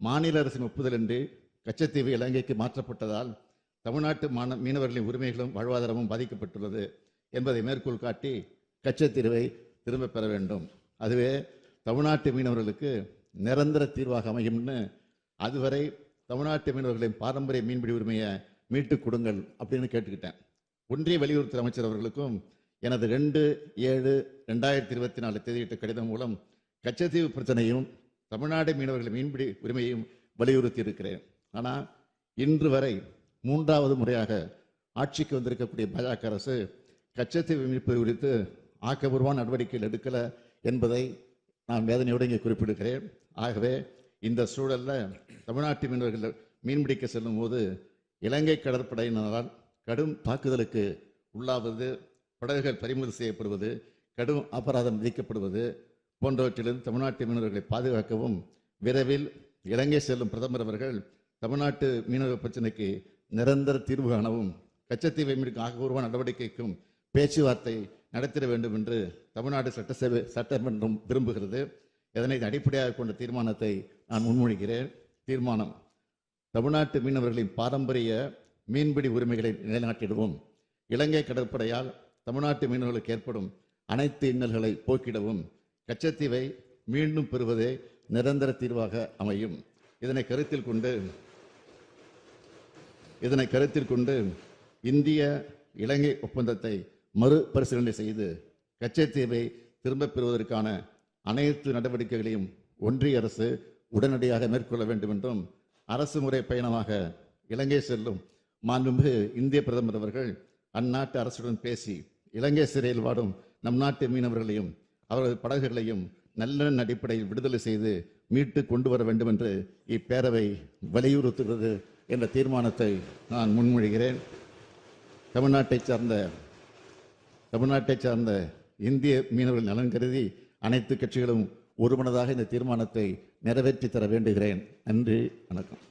மாநில அரசின் ஒப்புதலின்றி கச்சத்தீவு இலங்கைக்கு மாற்றப்பட்டதால் தமிழ்நாட்டு மாண மீனவர்களின் உரிமைகளும் வாழ்வாதாரமும் பாதிக்கப்பட்டுள்ளது என்பதை மேற்கோள் காட்டி கச்சத்தீவை திரும்பப் பெற வேண்டும். அதுவே தமிழ்நாட்டு மீனவர்களுக்கு நிரந்தர தீர்வாக அமையும்னு அதுவரை தமிழ்நாட்டு மீனவர்களின் பாரம்பரிய மீன்பிடி உரிமையை மீட்டுக் கொடுங்கள் அப்படின்னு கேட்டுக்கிட்டேன். ஒன்றிய வெளியுறவுத்துறை அமைச்சர் அவர்களுக்கும் எனது ரெண்டு ஏழு ரெண்டாயிரத்தி இருபத்தி நாலு தேதியிட்ட கடிதம் மூலம் கச்சத்தீவு பிரச்சனையும் தமிழ்நாடு மீனவர்கள் மீன்பிடி உரிமையும் வலியுறுத்தி இருக்கிறேன் ஆனால் இன்று வரை மூன்றாவது முறையாக ஆட்சிக்கு வந்திருக்கக்கூடிய பாஜக அரசு கச்சத்தீவு மீட்பு குறித்து ஆக்கபூர்வமான நடவடிக்கைகள் எடுக்கலை என்பதை நான் வேதனையோடு இங்கே குறிப்பிடுகிறேன். ஆகவே இந்த சூழல்ல தமிழ்நாட்டு மீனவர்கள் மீன்பிடிக்க செல்லும் போது இலங்கை கடற்படையினரால் கடும் தாக்குதலுக்கு உள்ளாவது படகுகள் பறிமுதல் செய்யப்படுவது கடும் அபராதம் விதிக்கப்படுவது போன்றவற்றிலிருந்து தமிழ்நாட்டு மீனவர்களை பாதுகாக்கவும் விரைவில் இலங்கை செல்லும் பிரதமர் அவர்கள் தமிழ்நாட்டு மீனவ பிரச்சனைக்கு நிரந்தர தீர்வு காணவும் கச்சத்தீவை மீட்கும் ஆக்கப்பூர்வ நடவடிக்கைக்கும் பேச்சுவார்த்தை நடத்திட வேண்டும் என்று தமிழ்நாடு சட்டசபை சட்டமன்றம் விரும்புகிறது. இதனை அடிப்படையாக கொண்ட தீர்மானத்தை நான் முன்மொழிகிறேன். தீர்மானம் தமிழ்நாட்டு மீனவர்களின் பாரம்பரிய மீன்பிடி உரிமைகளை நிலைநாட்டிடுவோம் இலங்கை கடற்படையால் தமிழ்நாட்டு மீனவர்களுக்கு ஏற்படும் அனைத்து இன்னல்களை போக்கிடவும் கச்சத்தீவை மீண்டும் பெறுவதே நிரந்தர தீர்வாக அமையும். இதனை கருத்தில் கொண்டு இதனை கருத்தில் கொண்டு இந்திய இலங்கை ஒப்பந்தத்தை மறுபரிசீலனை செய்து கச்சத்தீவை திரும்பப் பெறுவதற்கான அனைத்து நடவடிக்கைகளையும் ஒன்றிய அரசு உடனடியாக மேற்கொள்ள வேண்டும் என்றும் அரசு முறை பயணமாக இலங்கை செல்லும் மாண்புமிகு இந்திய பிரதமர் அவர்கள் அந்நாட்டு அரசுடன் பேசி இலங்கை சிறையில் வாடும் நம் நாட்டு மீனவர்களையும் அவரது படகுகளையும் நல்லெண்ண அடிப்படையில் விடுதலை செய்து மீட்டு கொண்டு வர வேண்டும் என்று இப்பேரவை வலியுறுத்துகிறது என்ற தீர்மானத்தை நான் முன்மொழிகிறேன். தமிழ்நாட்டைச் சார்ந்த தமிழ்நாட்டைச் சார்ந்த இந்திய மீனவர்கள் நலன் கருதி அனைத்து கட்சிகளும் ஒருமனதாக இந்த தீர்மானத்தை நிறைவேற்றி தர வேண்டுகிறேன். நன்றி வணக்கம்.